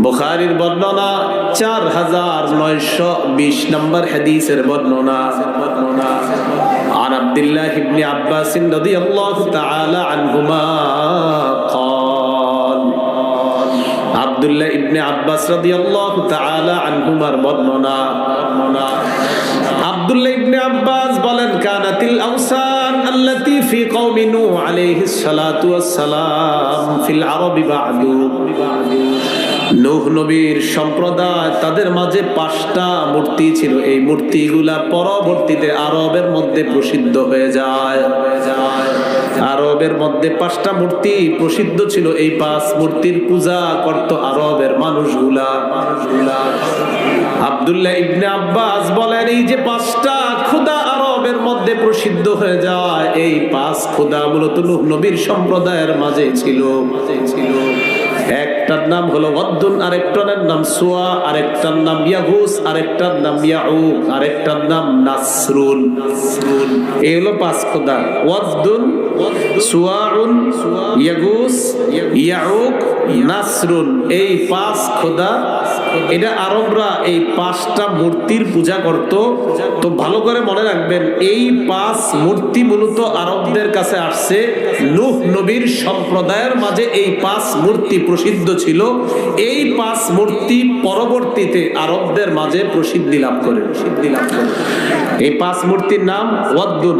বুখারির বর্ণনা চার হাজার নয়শো বিশ নম্বর হাদিসের বর্ণনা বর্ণনা عن عبد الله بن عباس رضي الله تعالى عنهما قال عبد الله بن عباس رضي الله تعالى عنهما বর্ণনা বর্ণনা আব্দুল্লাহ ইবনে আব্বাস বলেন কানাতিল আওসান আল্লাতী ফি কওমি নূহ আলাইহিস সালাতু ওয়াস সালাম ফিল আরবি বা'দু নূহ নবীর সম্প্রদায় তাদের মাঝে পাঁচটা মূর্তি ছিল। এই মূর্তিগুলা পরবর্তীতে আরবের মধ্যে প্রসিদ্ধ হয়ে যায়। আরবের মধ্যে পাঁচটা মূর্তি প্রসিদ্ধ ছিল। এই পাঁচ মূর্তির পূজা করত আরবের মানুষগুলা। মানুষগুলা আব্দুল্লাহ ইবনে আব্বাস বলেন, এই যে পাঁচটা খুদা আরবের মধ্যে প্রসিদ্ধ হয়ে যায়, এই পাঁচ খুদা মূলত নবীর সম্প্রদায়ের মাঝে ছিল ছিল। একটার নাম হলো অদ্দুন আরেকটার নাম সোয়া, আরেকটার নাম ইয়াহুস আরেকটার নাম ইয়াউক আরেকটার নাম নাসরুন। এই হলো পাঁচ খোদা। ওয়াদ্দুন, সুয়াউন, ইয়াগুস, ইয়াউক, নাসরুন। এই পাঁচ খোদা এটা আরবরা এই পাঁচটা মূর্তির পূজা করত। তো ভালো করে মনে রাখবেন, এই পাঁচ মূর্তি মূলত আরবদের কাছে আসছে। নূহ নবীর সম্প্রদায়ের মাঝে এই পাঁচ মূর্তি প্রসিদ্ধ ছিল। এই পাঁচ মূর্তি পরবর্তীতে আরবদের মাঝে প্রসিদ্ধি লাভ করে। প্রসিদ্ধি লাভ করে এই পাঁচ মূর্তির নাম ওয়াদ্দুন।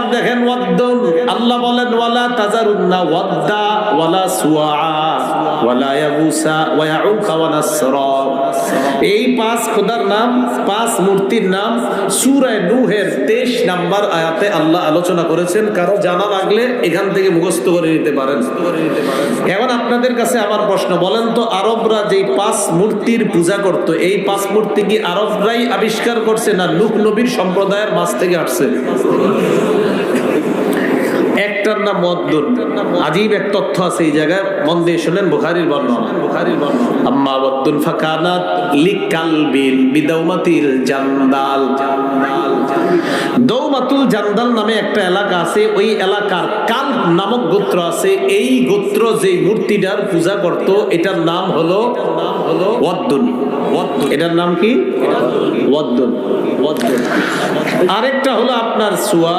নাম্বার দেখেন আল্লাহ বলেন এই পাঁচ খোদার নাম, পাঁচ মূর্তির নাম, সূরা নূহের 23 নাম্বার আয়াতে আল্লাহ আলোচনা করেছেন। কারও জানা লাগলে এখান থেকে মুখস্থ করে নিতে পারেন। এখন আপনাদের কাছে আমার প্রশ্ন, বলেন তো আরবরা যেই পাঁচ মূর্তির পূজা করত, এই পাঁচ মূর্তি কি আরবরাই আবিষ্কার করছে না লুক নবীর সম্প্রদায়ের মাছ থেকে আসছে? একটার নাম মদ্দুন। আজীব এক তথ্য আছে এই জায়গায় মন দিয়ে শুনেন বুখারির বর্ণনা। বুখারির বর্ণনা। আম্মা ওয়াদ্দুন ফাকানাত বিদাউমাতিল জান্দাল। দৌমাতুল জান্দাল নামে একটা এলাকা আছে ওই এলাকার কাল নামক গোত্র আছে। এই গোত্র যে মূর্তিটার পূজা করত এটার নাম হলো নাম হলো ওয়াদ্দুন এটার নাম কি? ওয়াদ্দুন ওয়াদ্দুন আরেকটা হলো আপনার সুয়া।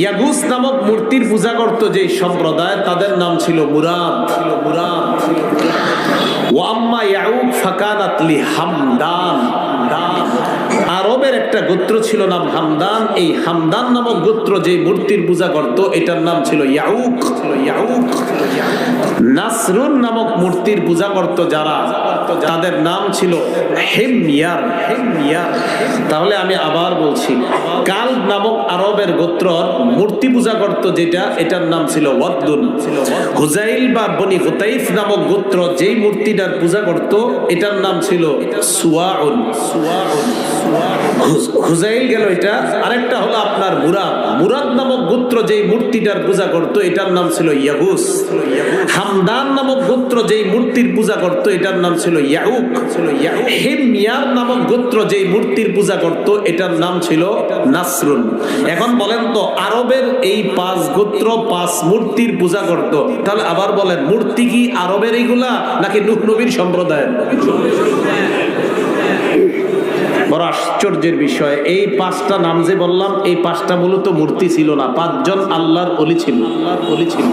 ইয়াগুস নামক মূর্তির পূজা করত যে সম্প্রদায়, তাদের নাম ছিল মুরাদ। ছিল মুরাদ ওয়াম্মা ইয়াউক ফাকানাত হামদান হামদান আরবের একটা গোত্র ছিল নাম হামদান। এই হামদান নামক গোত্র যে মূর্তির পূজা করত, এটার নাম ছিল ইয়াউক। ইয়াউক নাসরুন নামক মূর্তির পূজা করত যারা, তাদের নাম ছিল হেমিয়ার হেমিয়ার তাহলে আমি আবার বলছি, কাল নামক আরবের গোত্র মূর্তি পূজা করত যেটা, এটার নাম ছিল ওয়াদ্দুন হুজাইল বা বনি হুতাইফ নামক গোত্র যেই মূর্তিটার পূজা করত, এটার নাম ছিল সুয়াউন সুয়াউন। হুজাইল গেল এটা। আরেকটা হলো আপনার মুরাদ। মুরাদ নামক গোত্র যেই মূর্তিটার পূজা করত, এটার নাম ছিল ইয়াগুস হামদান নামক গোত্র যেই মূর্তির পূজা করত, এটার নাম ছিল ইয়াউক। হেমিয়ার নামক গোত্র যেই মূর্তির পূজা করত, এটার নাম ছিল নাসরুন। এখন বলেন তো, আরবের এই পাঁচ গোত্র, পাঁচ মূর্তির পূজা করত। তাহলে আবার বলেন, মূর্তি কি আরবের এইগুলা নাকি নুহ নবীর সম্প্রদায়ের? বড় আশ্চর্যের বিষয় এই পাঁচটা নাম যে বললাম এই পাঁচটা মূলত মূর্তি ছিল না পাঁচজন আল্লাহর অলি ছিল। আল্লাহর অলি ছিল।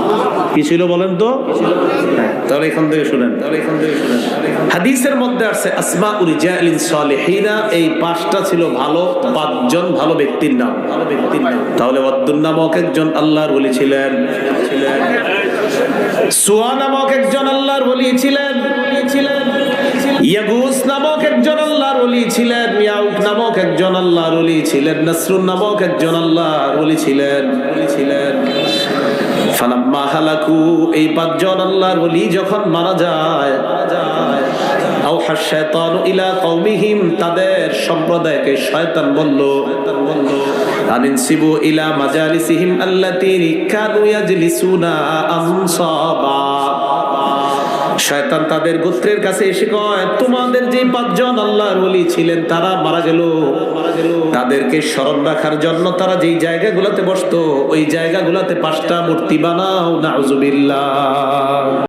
কি ছিল বলেন তো? তাহলে এখান থেকে শুনেন। তাহলে এখান থেকে শুনেন। হাদিসের মধ্যে আছে আসমা উরিজালিন সালেহিনা এই পাঁচটা ছিল ভালো পাঁচজন ভালো ব্যক্তির নাম। ভালো ব্যক্তির নাম। তাহলে অদ্দুন নামক একজন আল্লাহর বলি ছিলেন। ছিলেন। সুয়া নামক একজন আল্লাহর বলি ছিলেন ছিলেন। ছিলেন নামক একজন ছিলেন নামক একজন ছিলেন পাঁচজন যখন মারা যায় ইলা তাদের সম্প্রদায়কে শয়তান বলল বলল আনিনসিবু ইলা মাজালিসিহিম আল্লাতী কানু ইয়াজলিসুনা আনসাবা। শয়তান তাদের গোত্রের কাছে এসে কয়, তোমাদের যে পাঁচজন আল্লাহর ওলি ছিলেন, তারা মারা গেল। তাদেরকে স্মরণ রাখার জন্য তারা যেই জায়গাগুলোতে বসতো, ওই জায়গাগুলোতে পাঁচটা মূর্তি বানাও, নাউজুবিল্লাহ।